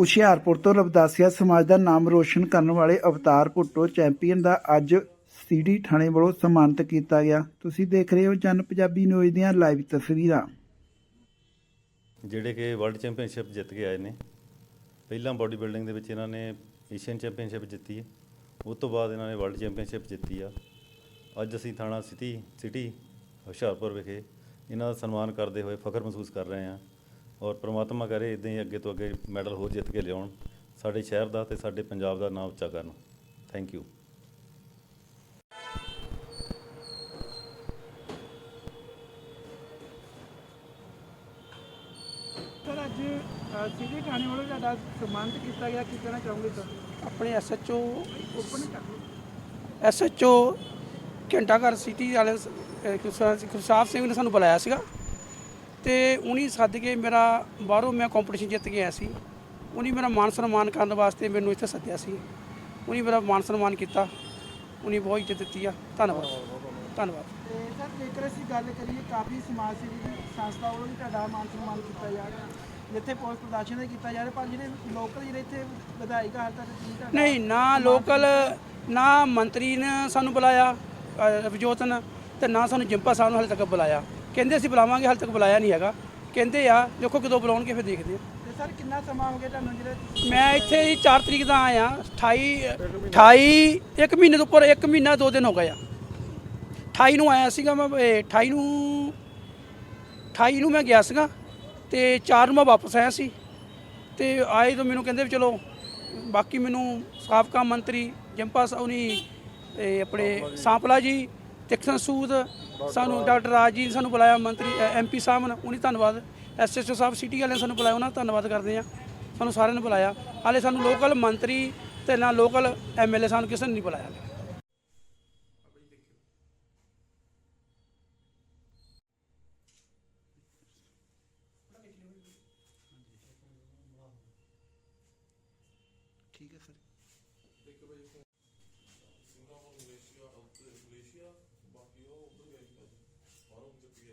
ਹੁਸ਼ਿਆਰਪੁਰ ਤੋਂ ਰਵਦਾਸੀਆ ਸਮਾਜ ਦਾ ਨਾਮ ਰੋਸ਼ਨ ਕਰਨ ਵਾਲੇ ਅਵਤਾਰ ਭੁੱਟੋ ਚੈਂਪੀਅਨ ਦਾ ਅੱਜ ਸੀਡੀ ਥਾਣੇ ਵੱਲੋਂ ਸਨਮਾਨਿਤ ਕੀਤਾ ਗਿਆ। ਤੁਸੀਂ ਦੇਖ ਰਹੇ ਹੋ ਜਨ ਪੰਜਾਬੀ ਨਿਊਜ਼ ਦੀਆਂ ਲਾਈਵ ਤਸਵੀਰਾਂ। ਜਿਹੜੇ ਕਿ ਵਰਲਡ ਚੈਂਪੀਅਨਸ਼ਿਪ ਜਿੱਤ ਕੇ ਆਏ ਨੇ। ਪਹਿਲਾਂ ਬਾਡੀ ਬਿਲਡਿੰਗ ਦੇ ਵਿੱਚ ਇਹਨਾਂ ਨੇ ਏਸ਼ੀਅਨ ਚੈਂਪੀਅਨਸ਼ਿਪ ਜਿੱਤੀ ਹੈ। ਉਸ ਤੋਂ ਬਾਅਦ ਇਹਨਾਂ ਨੇ ਵਰਲਡ ਚੈਂਪੀਅਨਸ਼ਿਪ ਜਿੱਤੀ ਆ। ਅੱਜ ਅਸੀਂ ਥਾਣਾ ਸਿਟੀ ਸਿਟੀ ਹੁਸ਼ਿਆਰਪੁਰ ਵਿਖੇ ਇਹਨਾਂ ਦਾ ਸਨਮਾਨ ਕਰਦੇ ਹੋਏ ਫਖਰ ਮਹਿਸੂਸ ਕਰ ਰਹੇ ਹਾਂ। ਔਰ ਪ੍ਰਮਾਤਮਾ ਕਰੇ ਇਦਾਂ ਹੀ ਅੱਗੇ ਤੋਂ ਅੱਗੇ ਮੈਡਲ ਹੋਰ ਜਿੱਤ ਕੇ ਲਿਆਉਣ ਸਾਡੇ ਸ਼ਹਿਰ ਦਾ ਤੇ ਸਾਡੇ ਪੰਜਾਬ ਦਾ ਨਾਮ ਉੱਚਾ ਕਰਨ। ਥੈਂਕ ਯੂ ਸਰ ਅੱਜ ਸੀਡੀ ਥਾਣੇ ਵੱਲੋਂ ਤੁਹਾਡਾ ਸਨਮਾਨਿਤ ਕੀਤਾ ਗਿਆ ਕੀ ਕਹਿਣਾ ਚਾਹੋਗੇ ਸਰ? ਆਪਣੇ ਐਸਐਚਓ ਓਪਨ ਕਰ ਦਿਓ। ਐਸਐਚਓ ਘੰਟਾਘਰ ਸਿਟੀ ਵਾਲੇ ਅਹ ਗੁਰਸਾ- ਗੁਰਸਾਹਿਬ ਸਿੰਘ ਨੇ ਸਾਨੂੰ ਬੁਲਾਇਆ ਸੀਗਾ। ਤੇ ਉਨੀ ਸੱਦ ਕੇ ਮੇਰਾ ਬਾਹਰੋਂ ਮੈਂ ਕੰਪੀਟੀਸ਼ਨ ਜਿੱਤ ਕੇ ਆਇਆ ਸੀ। ਉਨੀ ਮੇਰਾ ਮਾਨ ਸਨਮਾਨ ਕਰਨ ਵਾਸਤੇ ਮੈਨੂੰ ਇੱਥੇ ਸੱਦਿਆ ਸੀ। ਉਨੀ ਮੇਰਾ ਮਾਨ ਸਨਮਾਨ ਕੀਤਾ। ਉਨੀ ਬਹੁਤ ਇੱਜ਼ਤ ਦਿੱਤੀ ਆ। ਧੰਨਵਾਦ। ਧੰਨਵਾਦ। ਤੇ ਸਰ ਜੇਕਰ ਅਸੀਂ ਗੱਲ ਕਰੀਏ ਕਾਫੀ ਸਮਾਜ ਸੇਵੀ ਸੰਸਥਾ ਵੱਲੋਂ ਵੀ ਤੁਹਾਡਾ ਮਾਨ ਸਨਮਾਨ ਕੀਤਾ ਜਾ ਰਿਹਾ। ਜਿੱਥੇ ਪੁਲਿਸ ਪ੍ਰਦਰਸ਼ਨ ਦਾ ਕੀਤਾ ਜਾ ਰਿਹਾ ਪਰ ਜਿਹੜੇ ਲੋਕਲ ਜਿਹੜੇ ਇੱਥੇ ਵਿਧਾਇਕ ਹਾਲ ਤੱਕ ਨਹੀਂ ਨਾ ਲੋਕਲ ਨਾ ਮੰਤਰੀ ਨੇ ਸਾਨੂੰ ਬੁਲਾਇਆ ਅਹ ਰਵਜੋਤ ਨੇ ਤੇ ਨਾ ਸਾਨੂੰ ਜਿੰਪਾ ਸਾਹਿਬ ਨੂੰ ਹਾਲੇ ਤੱਕ ਬੁਲਾਇਆ। ਕਹਿੰਦੇ ਅਸੀਂ ਬੁਲਾਵਾਂਗੇ ਹਾਲੇ ਤੱਕ ਬੁਲਾਇਆ ਨਹੀਂ ਹੈਗਾ। ਕਹਿੰਦੇ ਆ ਦੇਖੋ ਕਦੋਂ ਬੁਲਾਉਣਗੇ ਫਿਰ ਦੇਖਦੇ ਆ। ਤੇ ਸਰ ਕਿੰਨਾ ਸਮਾਂ ਹੋ ਗਿਆ ਤੁਹਾਨੂੰ ਜਿਹੜੇ ਮੈਂ ਇੱਥੇ ਜੀ 4 ਤਰੀਕ ਦਾ ਆਇਆ 28 28 ਇੱਕ ਮਹੀਨੇ ਤੋਂ ਉੱਪਰ ਇੱਕ ਮਹੀਨਾ ਦੋ ਦਿਨ ਹੋ ਗਏ ਆ। 28 ਨੂੰ ਆਇਆ ਸੀਗਾ ਮੈਂ ਇਹ 28 ਨੂੰ 28 ਨੂੰ ਮੈਂ ਗਿਆ ਸੀਗਾ ਤੇ 4 ਨੂੰ ਮੈਂ ਵਾਪਸ ਆਇਆ ਸੀ। ਤੇ ਆਏ ਤਾਂ ਮੈਨੂੰ ਕਹਿੰਦੇ ਵੀ ਚਲੋ ਬਾਕੀ ਮੈਨੂੰ ਸਾਬਕਾ ਮੰਤਰੀ ਜੰਪਾ ਇਹ ਆਪਣੇ ਸਾਂਪਲਾ ਜੀ ਤਿਕਸਨ ਸੂਦ, ਸਾਨੂੰ ਡਾਕਟਰ ਰਾਜ ਜੀ ਨੇ ਸਾਨੂੰ ਬੁਲਾਇਆ, ਮੰਤਰੀ ਐਮਪੀ ਸਾਹਿਬ ਨੇ, ਉਹਨੀ ਧੰਨਵਾਦ। ਐਸਐਸਓ ਸਾਹਿਬ, ਸਿਟੀ ਵਾਲਿਆਂ ਨੇ ਸਾਨੂੰ ਬੁਲਾਇਆ, ਉਹਨਾਂ ਦਾ ਧੰਨਵਾਦ ਕਰਦੇ ਆ ਸਾਨੂੰ ਸਾਰਿਆਂ ਨੂੰ ਬੁਲਾਇਆ। ਹਾਲੇ ਸਾਨੂੰ ਲੋਕਲ ਮੰਤਰੀ ਤੇ ਨਾ ਲੋਕਲ ਐਮਐਲਏ ਸਾਨੂੰ ਕਿਸੇ ਨੇ ਨਹੀਂ ਬੁਲਾਇਆ ਠੀਕ ਹੈ ਸਰ। বরং যদি